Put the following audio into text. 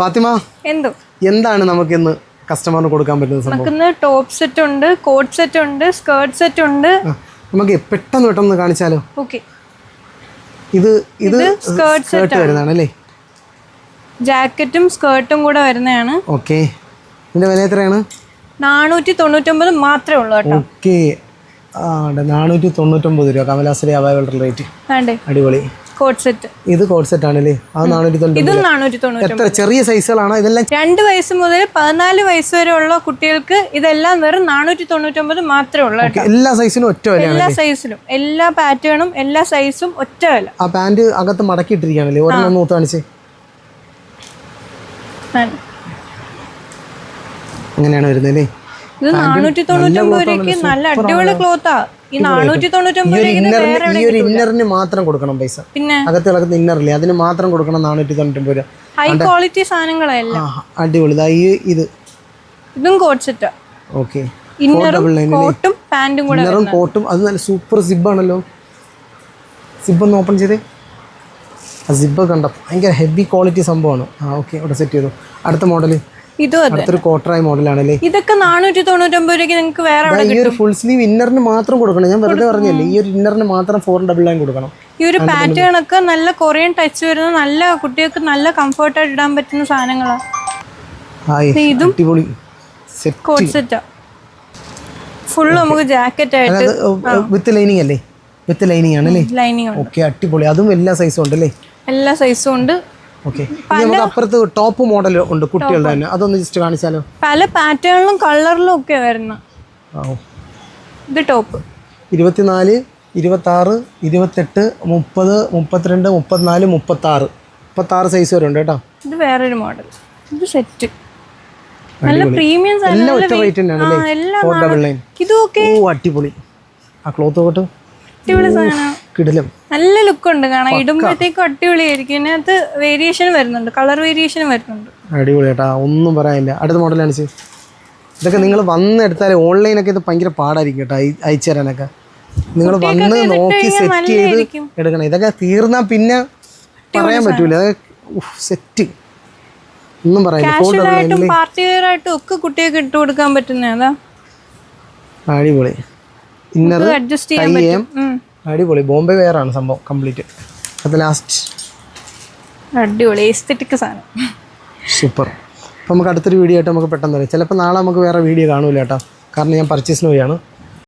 ഫാത്തിമ എന്തോ? എന്താണ് നമുക്ക് ഇന്ന് കസ്റ്റമറിന് കൊടുക്കാൻ പറ്റുന്ന സംഭവം? ടോപ്പ് സെറ്റ് ഉണ്ട് കോട്ട് സെറ്റ് ഉണ്ട് സ്കേർട്ട് സെറ്റ് ഉണ്ട്. നമുക്ക് പെട്ടെന്ന് പെട്ടെന്ന് കാണിച്ചാലോ? ഓക്കെ. ഇത് ഇത് സ്കർട്ട് സെറ്റ് വരുന്നതാണ് അല്ലേ? ജാക്കറ്റും സ്കേർട്ടും കൂടെ വരുന്നതാണ്. ഓക്കെ. ഇതിന്റെ വില എത്രയാണ്? നാനൂറ്റി തൊണ്ണൂറ്റൊമ്പത് മാത്രമേ ഉള്ളൂ കേട്ടോ. ഓക്കെ. നാനൂറ്റി തൊണ്ണൂറ്റൊമ്പത് രൂപ. കമലാശ്രീ അവൈലബിൾ റേറ്റ് അടിപൊളി. കോട്ട് സെറ്റ് ഇത് കോഡ്സെറ്റ് ആണല്ലേ? അത് നാനൂറ്റി ഇതും നാനൂറ്റി എത്ര ചെറിയ സൈസുകളാണോ ഇതെല്ലാം രണ്ട് വയസ്സ് മുതൽ പതിനാല് വയസ്സ് വരെ ഉള്ള കുട്ടികൾക്ക് ഇതെല്ലാം വെറും നാനൂറ്റി തൊണ്ണൂറ്റൊമ്പത് മാത്രമേ ഉള്ളൂ കേട്ടോ. എല്ലാ സൈസിനും ഒറ്റ വില എല്ലാ സൈസിലും എല്ലാ പാറ്റേണും എല്ലാ സൈസും ഒറ്റ വില. ആ പാന്റ് അകത്ത് മടക്കിയിട്ടിരിക്കുകയാണല്ലേ? ഒരെണ്ണം നൂത്ത് കാണിച്ച്. അങ്ങനെയാണ് വരുന്നത് അല്ലേ? ഇത് നാനൂറ്റി തൊണ്ണൂറ്റൊമ്പത് രൂപയ്ക്ക് നല്ല അടിപൊളി ക്ലോത്താ ഈ ഒരു ഇന്നറിന് മാത്രം കൊടുക്കണം പൈസ. പിന്നെ? അകത്ത് കിടക്കുന്ന ഇന്നറില്ലേ അതിന് മാത്രം കൊടുക്കണം നാനൂറ്റി തൊണ്ണൂറ്റൊമ്പത് രൂപ ഹൈ ക്വാളിറ്റി സാധനങ്ങളല്ല. അടിപൊളി. ഈ ഇത്. ഇതും കോട്ട് സെറ്റ് ഓക്കെ. ഇന്നറും കോട്ടും പാന്റും കൂടെ ഇന്നറും കോട്ടും അത് നല്ല സൂപ്പർ സിബ് ആണല്ലോ. സിബ് ഒന്ന് ഓപ്പൺ ചെയ്തേ. ആ സിബ് കണ്ട? ഭയങ്കര ഹെവി ക്വാളിറ്റി സംഭവമാണ്. ആ ഓക്കെ. ഇവിടെ സെറ്റ് ചെയ്തു. അടുത്ത മോഡൽ ഇതും അതെ. അടുത്തൊരു കോട്ടറായ മോഡലാണല്ലേ ഇതൊക്കെ നാനൂറ്റി തൊണ്ണൂറ്റൊമ്പത് രൂപയ്ക്ക് നിങ്ങൾക്ക് വേറെ ഈ ഒരു ഫുൾ സ്ലീവ് ഇന്നറിന് മാത്രം കൊടുക്കണം. ഞാൻ വെറുതെ പറഞ്ഞല്ലേ ഈ ഒരു ഇന്നറിന് മാത്രം ഫോർ ഡബിൾ നയൻ കൊടുക്കണം. ഈ ഒരു പാറ്റേൺ ഒക്കെ നല്ല കൊറിയൻ ടച്ച് വരുന്ന നല്ല കുട്ടികൾക്ക് നല്ല കംഫർട്ടായിട്ട് ഇടാൻ പറ്റുന്ന സാധനങ്ങളാണ് ഹായ് ഇതും അടിപൊളി. സെറ്റ് കോട്ട് സെറ്റാ ഫുള്ള് നമുക്ക് ജാക്കറ്റ് ആയിട്ട് വിത്ത് ലൈനിങ് അല്ലേ? വിത്ത് ലൈനിങ് ആണല്ലേ? ലൈനിങ് ഉണ്ട്. ഓക്കെ അടിപൊളി. അതും എല്ലാ സൈസും ഉണ്ട് അല്ലേ എല്ലാ സൈസും ഉണ്ട്. ഓക്കെ നമുക്ക് അപ്പുറത്ത് ടോപ്പ് മോഡൽ ഉണ്ട് കുട്ടികളുടെ തന്നെ. അതൊന്ന് ജസ്റ്റ് കാണിച്ചാലോ? പല പാറ്റേണിലും കളറിലും ഒക്കെ വരുന്ന. ഇത് ടോപ്പ് ഇരുപത്തിനാല് ഇരുപത്താറ് ഇരുപത്തെട്ട് മുപ്പത് മുപ്പത്തിരണ്ട് മുപ്പത്തിനാല് മുപ്പത്താറ്. മുപ്പത്താറ് സൈസ് വരെ ഉണ്ട് കേട്ടോ. ഇത് വേറൊരു മോഡൽ ഇത് സെറ്റ് നല്ല പ്രീമിയം എല്ലാം ഒറ്റ റേറ്റ് തന്നെയാണ് അടിപൊളി. ആ ക്ലോത്ത് തൊട്ട് അടിപൊളി സാധനം. കിടിലം. നല്ല ലുക്ക് ഉണ്ട് കാണാൻ ഇടുമ്പോഴത്തേക്കും അടിപൊളിയായിരിക്കും. ഇതിനകത്ത് വേരിയേഷൻ വരുന്നുണ്ട്. കളർ വേരിയേഷൻ വരുന്നുണ്ട്. അടിപൊളി കേട്ടാ. ഒന്നും പറയാനില്ല. അടുത്ത മോഡലാണ് ഇതൊക്കെ നിങ്ങൾ വന്നെടുത്താൽ ഓൺലൈനൊക്കെ ഇത് ഭയങ്കര പാടായിരിക്കും കേട്ടോ. അയ- അയച്ചു തരാനൊക്കെ. നിങ്ങൾ വന്ന് നോക്കി സെറ്റ് ചെയ്ത് എടുക്കണം. ഇതൊക്കെ തീർന്നാൽ പിന്നെ പറയാൻ പറ്റൂല. സെറ്റ് ഒന്നും പറയാനില്ല. കുട്ടിയൊക്കെ പാർട്ടി വെയർ ആയിട്ടും ഒക്കെ കുട്ടികൾക്ക് ഇട്ട് കൊടുക്കാൻ പറ്റുന്ന അടിപൊളി. ഇന്നത് അഡ്ജസ്റ്റ് ചെയ്യാൻ. അടിപൊളി. ബോംബെ വെയർ ആണ് സംഭവം കംപ്ലീറ്റ്. അത് ലാസ്റ്റ് അടിപൊളി. എസ്തെറ്റിക് സാധനം. സൂപ്പർ അപ്പോൾ നമുക്ക് അടുത്തൊരു വീഡിയോ ആയിട്ട് നമുക്ക് പെട്ടെന്ന് വരാം. ചിലപ്പോൾ നാളെ നമുക്ക് വേറെ വീഡിയോ കാണൂല കേട്ടോ. കാരണം ഞാൻ പർച്ചേസിന് പോയാണ്.